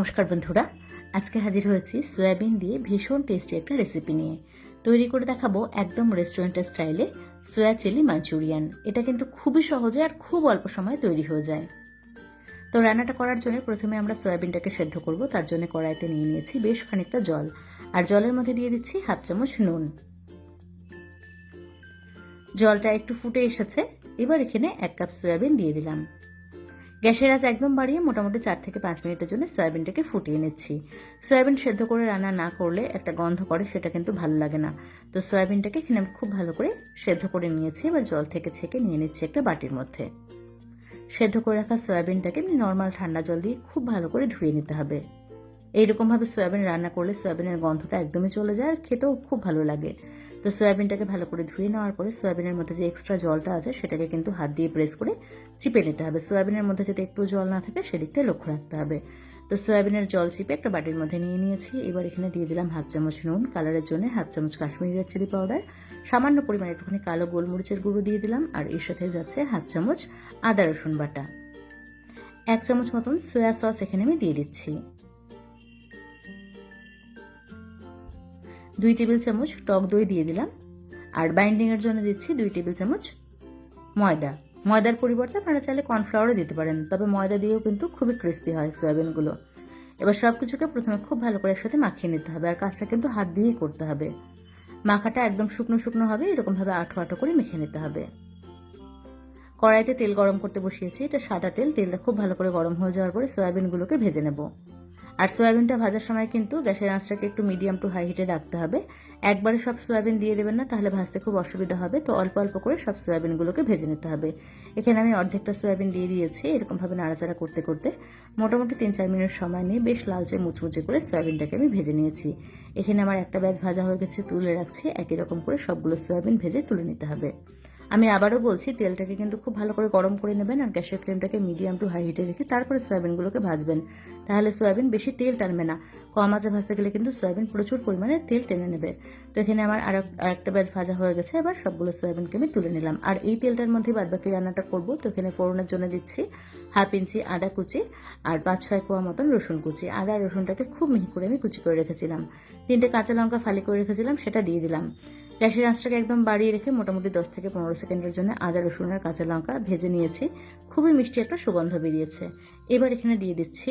নমস্কার বন্ধুরা, আজকে হাজির হয়েছি সয়াবিন দিয়ে ভীষণ টেস্টি একটা রেসিপি নিয়ে। তৈরি করে দেখাবো একদম রেস্টুরেন্টের স্টাইলে সয়া চিলি মাঞ্চুরিয়ান এটা কিন্তু খুবই সহজে আর খুব অল্প সময়ে তৈরি হয়ে যায়। তো রান্নাটা করার জন্য প্রথমে আমরা সয়াবিনটাকে সেদ্ধ করব, তার জন্য কড়াইতে নিয়ে নিয়েছি বেশ খানিকটা জল। আর জলের মধ্যে দিয়ে দিচ্ছি হাফ চামচ নুন। জলটা একটু ফুটে এসেছে, এবার এখানে এক কাপ সয়াবিন দিয়ে দিলাম। গ্যাসের আজ একদম বাড়িয়ে মোটামুটি চার থেকে পাঁচ মিনিটের জন্য সয়াবিনটাকে ফুটিয়ে নিচ্ছি। সয়াবিন সেদ্ধ করে রান্না না করলে একটা গন্ধ করে সেটা কিন্তু ভালো লাগে না। তো সয়াবিনটাকে এখানে আমি খুব ভালো করে সেদ্ধ করে নিয়েছি, এবার জল থেকে ছেঁকে নিয়ে নিচ্ছি একটা বাটির মধ্যে। সেদ্ধ করে রাখা সয়াবিনটাকে আমি নর্মাল ঠান্ডা জল দিয়ে খুব ভালো করে ধুয়ে নিতে হবে। এইরকমভাবে সয়াবিন রান্না করলে সয়াবিনের গন্ধটা একদমই চলে যায়, আর খেতেও খুব ভালো লাগে। তো সয়াবিনটাকে ভালো করে ধুয়ে নেওয়ার পরে সয়াবিনের মধ্যে যে এক্সট্রা জলটা আছে, সেটাকে কিন্তু হাত দিয়ে প্রেস করে চিপে নিতে হবে। সয়াবিনের মধ্যে যাতে একটু জল না থাকে, সেদিকটা লক্ষ্য রাখতে হবে। তো সয়াবিনের জল চিপে একটা বাটির মধ্যে নিয়ে নিয়েছি। এবার এখানে দিয়ে দিলাম হাফ চামচ নুন কালারের জন্য হাফ চামচ কাশ্মীরি রেড চিলি পাউডার সামান্য পরিমাণে একটুখানি কালো গোলমরিচের গুঁড়ো দিয়ে দিলাম, আর এর সাথে যাচ্ছে হাফ চামচ আদা রসুন বাটা। এক চামচ মতন সয়া সস এখানে আমি দিয়ে দিচ্ছি। দুই টেবিল চামচ টক দই দিয়ে দিলাম। আর বাইন্ডিংয়ের জন্য দিচ্ছি দুই টেবিল চামচ ময়দা। ময়দার পরিবর্তে আপনারা চাইলে কর্নফ্লাওয়ারও দিতে পারেন, তবে ময়দা দিয়েও কিন্তু খুবই ক্রিস্পি হয় সয়াবিনগুলো। এবার সব কিছুকে প্রথমে খুব ভালো করে একসাথে মাখিয়ে নিতে হবে, আর কাজটা কিন্তু হাত দিয়েই করতে হবে। মাখাটা একদম শুকনো শুকনো হবে, এরকমভাবে আঠো আঠো করে মেখে নিতে হবে। কড়াইতে তেল গরম করতে বসিয়েছি, এটা সাদা তেল, তেলটা খুব ভালো করে গরম হয়ে যাওয়ার পরে সয়াবিনগুলোকে ভেজে নেব। আর সয়াবিনটা ভাজার সময় কিন্তু গ্যাসের আঁচটাকে একটু মিডিয়াম টু হাই হিটে রাখতে হবে। একবারে সব সয়াবিন দিয়ে দেবেন না, তাহলে ভাজতে খুব অসুবিধা হবে। তো অল্প অল্প করে সব সয়াবিনগুলোকে ভেজে নিতে হবে। এখানে আমি অর্ধেকটা সয়াবিন দিয়ে দিয়েছি, এরকমভাবে নাড়াচাড়া করতে করতে। মোটামুটি তিন চার মিনিট সময় নিয়ে বেশ লালচে মুচমুচে করে সয়াবিনটাকে আমি ভেজে নিয়েছি। এখানে আমার একটা ব্যাচ ভাজা হয়ে গেছে, তুলে রাখছি। একই রকম করে সবগুলো সয়াবিন ভেজে তুলে নিতে হবে। আমি আবারও বলছি, তেলটাকে কিন্তু খুব ভালো করে গরম করে নেবেন আর গ্যাসের ফ্লেমটাকে মিডিয়াম টু হাই হিটে রেখে তারপরে সয়াবিনগুলোকে ভাজবেন। তাহলে সয়াবিন বেশি তেল টানবে না। কম আঁচে ভাজতে গেলে কিন্তু সয়াবিন প্রচুর পরিমাণে তেল টেনে নেবে। তো এখানে আমার আর আরেকটা ব্যাচ ভাজা হয়ে গেছে, এবার সবগুলো সয়াবিনকে আমি তুলে নিলাম। আর এই তেলটার মধ্যে বাদবাকি রান্নাটা করব। তো এখানে ফোড়নের জন্য দিচ্ছি হাফ ইঞ্চি আদা কুচি আর পাঁচ ছয় কোয়া মতন রসুন কুচি। আদা রসুনটাকে খুব মিহি করে আমি কুচি করে রেখেছিলাম। তিনটে কাঁচা লঙ্কা ফালি করে রেখেছিলাম, সেটা দিয়ে দিলাম। গ্যাসের আঁচটাকে একদম বাড়িয়ে রেখে মোটামুটি দশ থেকে পনেরো সেকেন্ডের জন্য আদা, রসুন আর কাঁচা লঙ্কা ভেজে নিয়েছি। খুবই মিষ্টি একটা সুগন্ধ বেরিয়েছে। এবার এখানে দিয়ে দিচ্ছি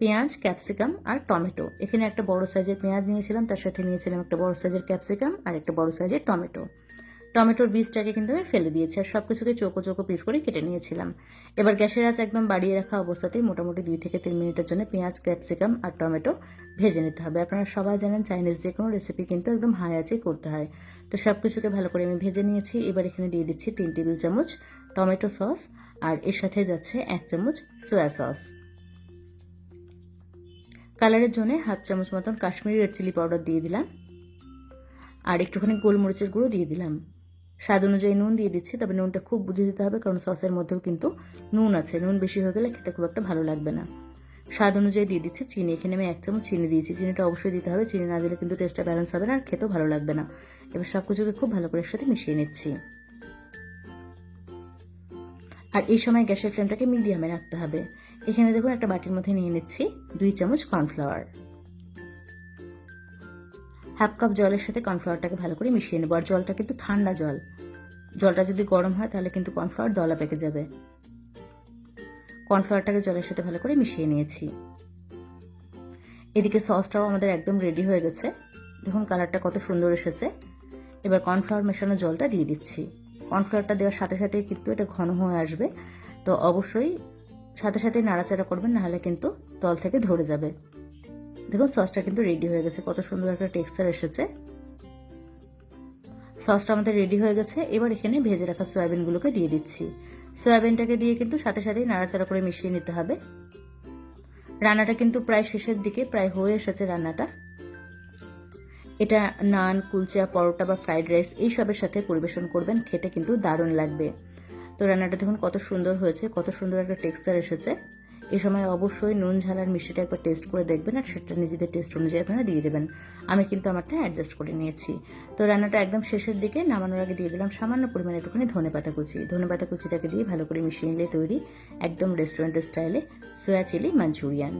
পেঁয়াজ, ক্যাপসিকাম আর টমেটো। এখানে একটা বড় সাইজের পেঁয়াজ নিয়েছিলাম, তার সাথে নিয়েছিলাম একটা বড় সাইজের ক্যাপসিকাম আর একটা বড় সাইজের টমেটো। টমেটোর বীজটাকে কিন্তু আমি ফেলে দিয়েছি আর সব কিছুকে চোখো চৌকো পিস করে কেটে নিয়েছিলাম। এবার গ্যাসের আঁচ একদম বাড়িয়ে রাখা অবস্থাতেই মোটামুটি দুই থেকে তিন মিনিটের জন্য পেঁয়াজ, ক্যাপসিকাম আর টমেটো ভেজে নিতে হবে। আপনারা সবাই জানেন চাইনিজ যে কোনো রেসিপি কিন্তু একদম হাই আঁচেই করতে হয়। তো সব কিছুকে ভালো করে আমি ভেজে নিয়েছি। এবার এখানে দিয়ে দিচ্ছি তিন টেবিল চামচ টমেটো সস আর এর সাথে যাচ্ছে এক চামচ সয়া সস কালারের জন্য হাফ চামচ মতন কাশ্মীরি রেড চিলি পাউডার দিয়ে দিলাম। আর একটুখানি গোলমরিচের গুঁড়ো দিয়ে দিলাম। স্বাদ অনুযায়ী নুন দিয়ে দিচ্ছি। তবে নুনটা খুব বুঝে দিতে হবে, কারণ সসের মধ্যেও কিন্তু নুন আছে। নুন বেশি হয়ে গেলে খেতে খুব একটা ভালো লাগবে না। স্বাদ অনুযায়ী দিয়ে দিচ্ছি চিনি। এখানে আমি এক চামচ চিনি দিয়েছি। চিনিটা অবশ্যই দিতে হবে। চিনি না দিলে কিন্তু টেস্টটা ব্যালেন্স হবে না আর খেতেও ভালো লাগবে না। এবার সব কিছুকে খুব ভালো করে সাথে মিশিয়ে নিচ্ছি। আর এই সময় গ্যাসের ফ্লেমটাকে মিডিয়ামে রাখতে হবে। এখানে দেখুন একটা বাটির মধ্যে নিয়ে নিচ্ছি দুই চামচ কর্নফ্লাওয়ার হাফ কাপ জলের সাথে কর্নফ্লাওয়ারটাকে ভালো করে মিশিয়ে নেব। আর জলটা কিন্তু ঠান্ডা জল। জলটা যদি গরম হয়, তাহলে কিন্তু কর্নফ্লাওয়ার দলা পেকে যাবে। কর্নফ্লাওয়ারটাকে জলের সাথে ভালো করে মিশিয়ে নিয়েছি। এদিকে সসটাও আমাদের একদম রেডি হয়ে গেছে। দেখুন কালারটা কত সুন্দর এসেছে। এবার কর্নফ্লাওয়ার মেশানো জলটা দিয়ে দিচ্ছি। কর্নফ্লাওয়ারটা দেওয়ার সাথে সাথেই কিন্তু এটা ঘন হয়ে আসবে। তো অবশ্যই সাথে সাথে নাড়াচাড়া করবেন, নাহলে কিন্তু তল থেকে ধরে যাবে। দেখুন সসটা কিন্তু রেডি হয়ে গেছে। কত সুন্দর একটা টেক্সচার এসেছে। সসটা আমাদের রেডি হয়ে গেছে। এবার এখানে ভেজে রাখা সয়াবিনগুলোকে দিয়ে দিচ্ছি। সয়াবিনটাকে দিয়ে কিন্তু সাথে সাথেই নাড়াচাড়া করে মিশিয়ে নিতে হবে। রান্নাটা কিন্তু প্রায় শেষের দিকে, প্রায় হয়ে এসেছে রান্নাটা। এটা নান, কুলচা, পরোটা বা ফ্রাইড রাইস এইসবের সাথে পরিবেশন করবেন। খেতে কিন্তু দারুণ লাগবে। তো রান্নাটা দেখুন কত সুন্দর হয়েছে, কত সুন্দর একটা টেক্সচার এসেছে। এই সময় অবশ্যই নুন, ঝাল আর মিষ্টিটা একবার টেস্ট করে দেখবেন আর সেটা নিজেদের টেস্ট অনুযায়ী আপনারা দিয়ে দেবেন। আমি কিন্তু আমারটা অ্যাডজাস্ট করে নিয়েছি। তো রান্নাটা একদম শেষের দিকে নামানোর আগে দিয়ে দিলাম সামান্য পরিমাণে একটুখানি ধনে পাতা কুচি। ধনে পাতা কুচিটাকে দিয়ে ভালো করে মিশিয়ে নিলে তৈরি একদম রেস্টুরেন্টের স্টাইলে সোয়া চিলি মাঞ্চুরিয়ান